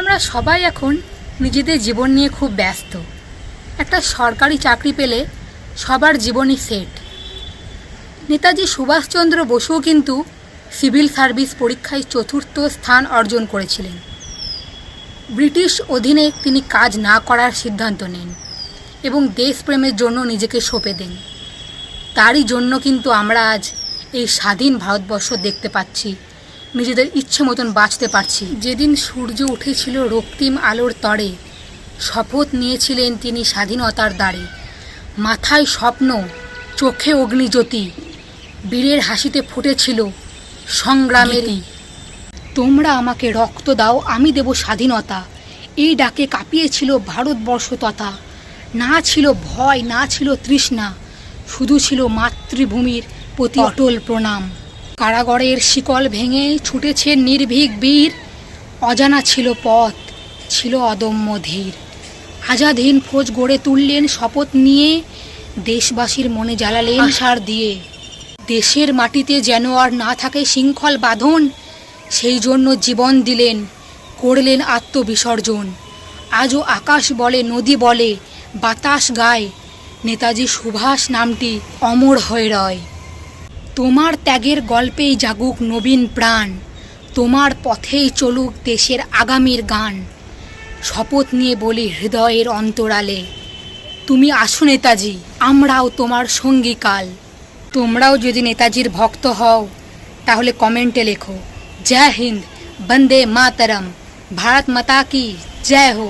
আমরা সবাই এখন নিজেদের জীবন নিয়ে খুব ব্যস্ত। একটা সরকারি চাকরি পেলে সবার জীবনই সেট। নেতাজি সুভাষচন্দ্র বসুও কিন্তু সিভিল সার্ভিস পরীক্ষায় চতুর্থ স্থান অর্জন করেছিলেন। ব্রিটিশ অধীনে তিনি কাজ না করার সিদ্ধান্ত নেন এবং দেশপ্রেমের জন্য নিজেকে সঁপে দেন। তারই জন্য কিন্তু আমরা আজ এই স্বাধীন ভারতবর্ষ দেখতে পাচ্ছি নিজেদের ইচ্ছে মতন বাঁচতে পারছি। যেদিন সূর্য উঠেছিল রক্তিম আলোর তরে, শপথ নিয়েছিলেন তিনি স্বাধীনতার দ্বারে। মাথায় স্বপ্ন, চোখে অগ্নিজ্যোতি, বীরের হাসিতে ফুটেছিল সংগ্রামেরই তোমরা আমাকে রক্ত দাও, আমি দেব স্বাধীনতা। এই ডাকে কাঁপিয়েছিল ভারতবর্ষ তথা। না ছিল ভয়, না ছিল তৃষ্ণা, শুধু ছিল মাতৃভূমির প্রতি অটল প্রণাম। কারাগরের শিকল ভেঙে ছুটেছে নির্ভীক বীর। অজানা ছিল পথ ছিল অদম্য ধীর। আজাদহীন ফৌজ গড়ে তুললেন শপথ নিয়ে দেশবাসীর মনে জ্বালালেন সার দিয়ে। দেশের মাটিতে যেন আর না থাকে শৃঙ্খল বাঁধন সেই জন্য জীবন দিলেন করলেন আত্মবিসর্জন। আজও আকাশ বলে নদী বলে বাতাস গায়। নেতাজি সুভাষ নামটি অমর হয়ে রয়। তোমার ত্যাগের গল্পেই জাগুক নবীন প্রাণ, তোমার পথেই চলুক দেশের আগামীর গান। শপথ নিয়ে বলি হৃদয়ের অন্তরালে, তুমি আসো নেতাজি, আমরাও তোমার সঙ্গী কাল। তোমরাও যদি নেতাজির ভক্ত হও, তাহলে কমেন্টে লেখো, জয় হিন্দ, বন্দে মাতরম, ভারত মাতা কি, জয় হো।